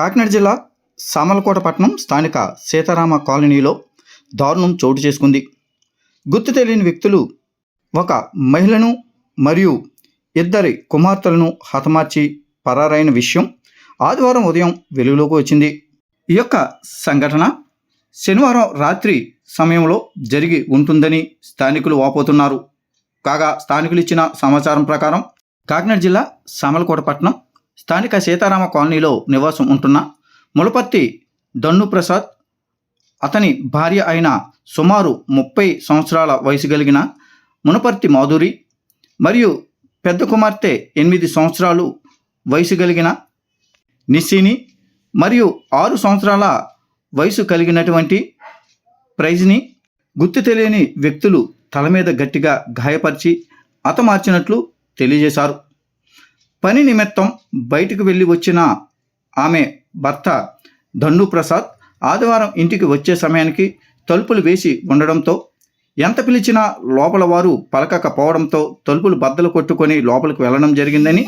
కాకినాడ జిల్లా సామలకోట పట్టణం స్థానిక సీతారామ కాలనీలో దారుణం చోటు చేసుకుంది. గుర్తు తెలియని వ్యక్తులు ఒక మహిళను మరియు ఇద్దరి కుమార్తెలను హతమార్చి పరారైన విషయం ఆదివారం ఉదయం వెలుగులోకి వచ్చింది. ఈ యొక్క సంఘటన శనివారం రాత్రి సమయంలో జరిగి ఉంటుందని స్థానికులు వాపోతున్నారు. కాగా స్థానికులు ఇచ్చిన సమాచారం ప్రకారం కాకినాడ జిల్లా సామలకోట పట్టణం స్థానిక సీతారామ కాలనీలో నివాసం ఉంటున్న ములపర్తి దన్ను ప్రసాద్ అతని భార్య అయిన సుమారు ముప్పై సంవత్సరాల వయసు కలిగిన మునపర్తి మాధురి మరియు పెద్ద కుమార్తె ఎనిమిది సంవత్సరాలు వయసు కలిగిన నిస్సిని మరియు ఆరు సంవత్సరాల వయసు కలిగినటువంటి ప్రైజ్ని గుర్తు తెలియని వ్యక్తులు తల మీద గట్టిగా గాయపరిచి అతమార్చినట్లు తెలియజేశారు. పని నిమిత్తం బయటకు వెళ్ళి వచ్చిన ఆమె భర్త ధన్ను ప్రసాద్ ఆదివారం ఇంటికి వచ్చే సమయానికి తలుపులు వేసి ఉండడంతో ఎంత పిలిచినా లోపల వారు పలకకపోవడంతో తలుపులు బద్దలు కొట్టుకొని లోపలికి వెళ్ళడం జరిగిందని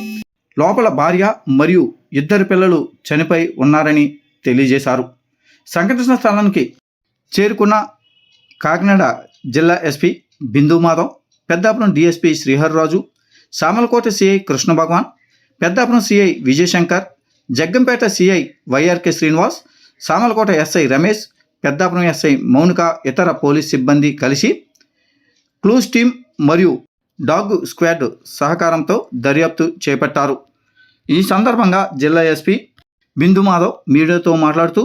లోపల భార్య మరియు ఇద్దరు పిల్లలు చనిపోయి ఉన్నారని తెలియజేశారు. సంఘటన స్థలానికి చేరుకున్న కాకినాడ జిల్లా SP Bindu Madhav Peddapuram DSP Sriharraju Samalkota CI Krishna Bhagavan Peddapuram CI Vijayashankar Jaggampeta CI YRK Srinivas Samalkota SI Ramesh Peddapuram SI Mounika ఇతర పోలీస్ సిబ్బంది కలిసి క్లూస్ టీం మరియు డాగ్ స్క్వాడ్ సహకారంతో దర్యాప్తు చేపట్టారు. ఈ సందర్భంగా జిల్లా ఎస్పీ బిందు మాధవ్ మీడియాతో మాట్లాడుతూ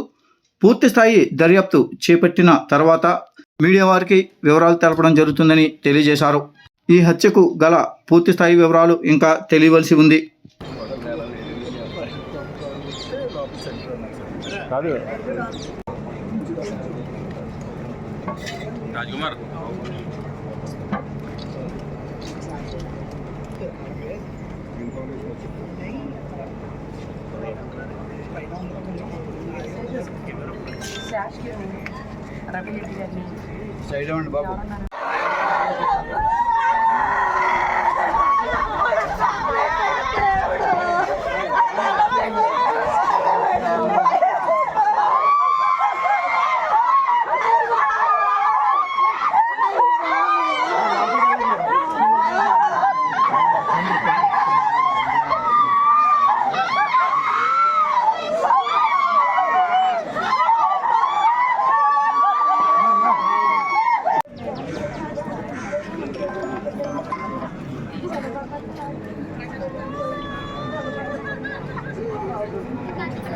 పూర్తిస్థాయి దర్యాప్తు చేపట్టిన తర్వాత మీడియా వారికి వివరాలు తెలపడం జరుగుతుందని తెలియజేశారు. ఈ హత్యకు గల పూర్తిస్థాయి వివరాలు ఇంకా తెలియవలసి ఉంది. కాదు రాజ్కుమార్ రవి రెడ్డి గారిని సైడ్ అవ్వండి బాబు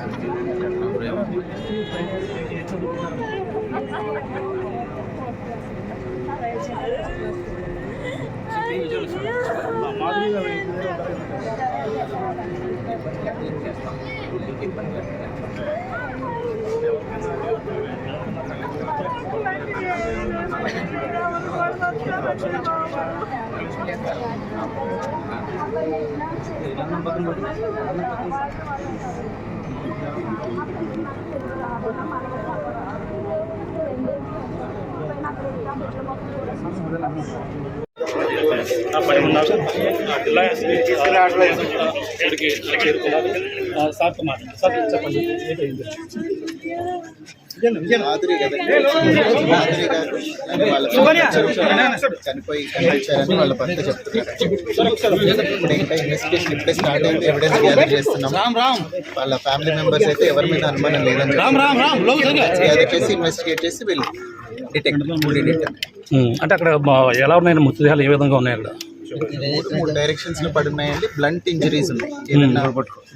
పని ఉన్నారు జిల్లా ఎస్పీ ఇక్కడికి చేరుకున్నారు సార్ చెప్పండి. మాధురి కదండి మాధురి గారు. అని వాళ్ళ భర్త చనిపోయి కనిపించారని వాళ్ళ భర్త చెప్తున్నారు. ఇప్పుడు ఇంకా ఇన్వెస్టిగేషన్ ఇప్పుడే స్టార్ట్ అయింది. ఎవిడెన్స్ గ్యాదర్ చేస్తున్నాం. రామ్ రామ్. వాళ్ళ ఫ్యామిలీ మెంబర్స్ అయితే ఎవరి మీద అనుమానం లేదని రామ్ రామ్ రామ్. గ్యాదర్ చేసి ఇన్వెస్టిగేట్ చేసి వీళ్ళు డిటెక్ట్ అంటే అక్కడ ఎలా ఉన్నాయి మృతదేహాలు ఏ విధంగా ఉన్నాయి అక్కడ? మూడు మూడు డైరెక్షన్స్లో పడి ఉన్నాయండి. బ్లంట్ ఇంజరీస్ ఉన్నాయి.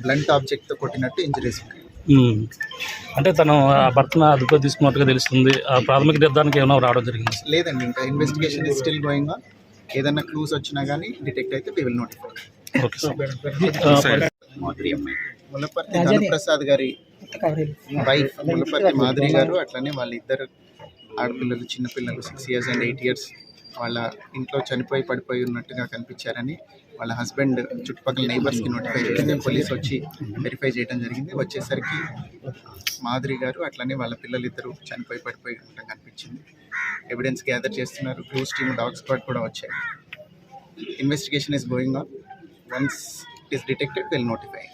బ్లంట్ ఆబ్జెక్ట్తో కొట్టినట్టు ఇంజరీస్ ఉన్నాయి. అంటే తను ఆ భర్తను అదుపులో తీసుకున్నట్టుగా తెలుస్తుంది. ఆ ప్రాథమిక నిర్ధారణకి ఏమైనా రావడం జరిగింది? లేదండి ఇంకా investigation is still going on ఏదన్నా క్లూస్ వచ్చినా కానీ డిటెక్ట్ అయితే we will notify okay sir Mulaparthi Dhanaprasad గారి వైఫ్ ములపర్తి మాధురి గారు అట్లనే వాళ్ళ ఇద్దరు ఆడపిల్లలు చిన్నపిల్లలు six years and eight years వాళ్ళ ఇంట్లో చనిపోయి పడిపోయి ఉన్నట్టుగా కనిపించారని వాళ్ళ హస్బెండ్ చుట్టుపక్కల నైబర్స్కి నోటిఫై చేస్తే పోలీస్ వచ్చి వెరిఫై చేయడం జరిగింది. వచ్చేసరికి మాధురి గారు అట్లనే వాళ్ళ పిల్లలు ఇద్దరు చనిపోయి పడిపోయి ఉండటం కనిపించింది. ఎవిడెన్స్ గ్యాదర్ చేస్తున్నారు. క్లూస్ టీమ్ డాగ్ స్క్వాడ్ కూడా వచ్చాయి. Investigation is going on once it is detected will notify